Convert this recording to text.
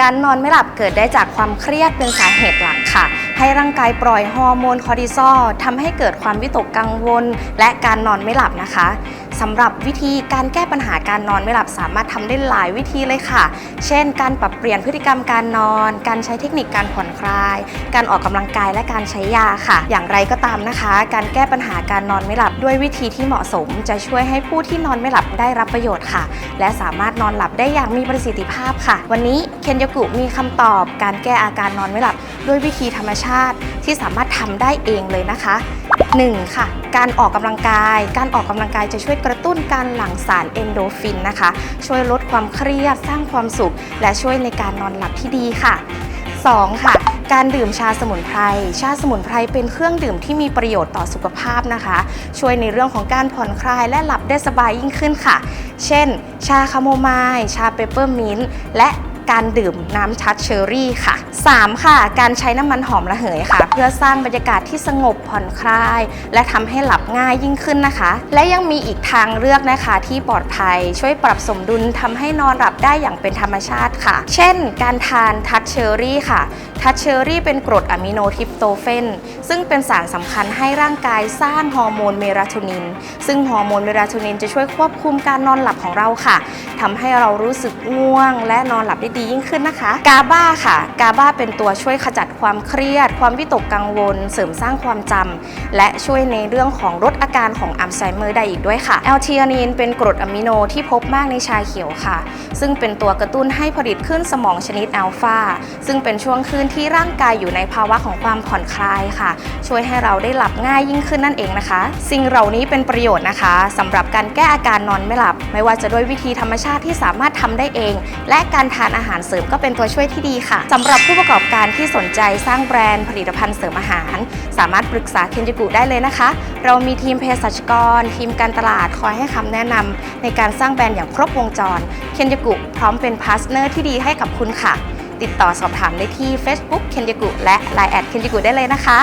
การนอนไม่หลับเกิดได้จากความเครียดเป็นสาเหตุหลักค่ะ ให้ร่างกายปล่อยฮอร์โมนคอร์ติซอลทำให้เกิดความวิตกกังวล และการนอนไม่หลับนะคะ สำหรับวิธีการแก้ปัญหาการนอนไม่หลับสามารถทำได้หลายวิธีเลยค่ะ เช่น การปรับเปลี่ยนพฤติกรรมการนอน การใช้เทคนิคการผ่อนคลาย การออกกำลังกายและการใช้ยาค่ะ อย่างไรก็ตามนะคะ การแก้ปัญหาการนอนไม่หลับด้วยวิธีที่เหมาะสม จะช่วยให้ผู้ที่นอนไม่หลับได้รับประโยชน์ค่ะ และสามารถนอนหลับได้อย่างมีประสิทธิภาพค่ะ วันนี้เคนยากุมีคำตอบ การแก้อาการนอนไม่หลับ ด้วยวิธีธรรมชาติที่สามารถทำได้เองเลยนะคะ 1. ค่ะ การออกกำลังกาย การออกกำลังกายจะช่วยกระตุ้นการหลั่งสารเอนโดฟินนะคะ ช่วยลดความเครียด สร้างความสุข และช่วยในการนอนหลับที่ดีค่ะ 2. ค่ะการดื่มชาสมุนไพร ชาสมุนไพรเป็นเครื่องดื่มที่มีประโยชน์ต่อสุขภาพนะคะ ช่วยในเรื่องของการผ่อนคลายและหลับได้สบายยิ่งขึ้นค่ะ เช่น ชาคาโมไมล์ ชาเปปเปอร์มินต์ และ การดื่มน้ำชัดเชอร์รี่ค่ะ 3. ค่ะ การใช้น้ำมันหอมระเหยค่ะ เพื่อสร้างบรรยากาศที่สงบผ่อนคลาย และทำให้หลับง่ายยิ่งขึ้นนะคะ และยังมีอีกทางเลือกนะคะที่ปลอดภัย ช่วยปรับสมดุลทำให้นอนหลับได้อย่างเป็นธรรมชาติค่ะ เช่น การทานทัชเชอรี่ค่ะทัชเชอรี่เป็นกรดอะมิโนทริปโตเฟนซึ่งเป็นสารสำคัญให้ร่างกายสร้างฮอร์โมนเมลาโทนิน ซึ่งฮอร์โมนเมลาโทนินจะช่วยควบคุมการนอนหลับของเราค่ะทำให้เรารู้สึกง่วง และนอนหลับได้ดียิ่งขึ้นนะคะ กาบาค่ะ กาบาเป็นตัวช่วยขจัดความเครียด ความวิตกกังวล เสริมสร้างความจำและช่วยในเรื่องของลดอาการของอัลไซเมอร์ได้อีกด้วยค่ะแอลเทีอานีนเป็นกรดอะมิโนที่พบมากในชาเขียวค่ะ ซึ่งเป็นตัวกระตุ้นให้ผลิตขึ้นสมองชนิดอัลฟาซึ่งเป็นช่วงคืนที่ร่างกายอยู่ในภาวะของความผ่อนคลายค่ะ ช่วยให้เราได้หลับง่ายยิ่งขึ้นนั่นเองนะคะ สิ่งเหล่านี้เป็นประโยชน์นะคะสำหรับการแก้อาการนอนไม่หลับ ไม่ว่าจะด้วยวิธีธรรมชาติที่สามารถทำได้เอง และการทานอาหารเสริมก็เป็นตัวช่วยที่ดีค่ะสำหรับผู้ประกอบการที่สนใจสร้างแบรนด์ผลิตภัณฑ์เสริมอาหาร สามารถปรึกษาเคนจิกุได้เลยนะคะ เรามีทีมเภสัชกร ทีมการตลาดคอยให้คำแนะนำในการสร้างแบรนด์อย่างครบวงจรเคนจิกุพร้อมเป็นพาร์ทเนอร์ที่ดีให้กับคุณค่ะ ติดต่อสอบถามได้ที่ Facebook เคนจิกุและ Line แอดเคนจิกุได้เลยนะคะ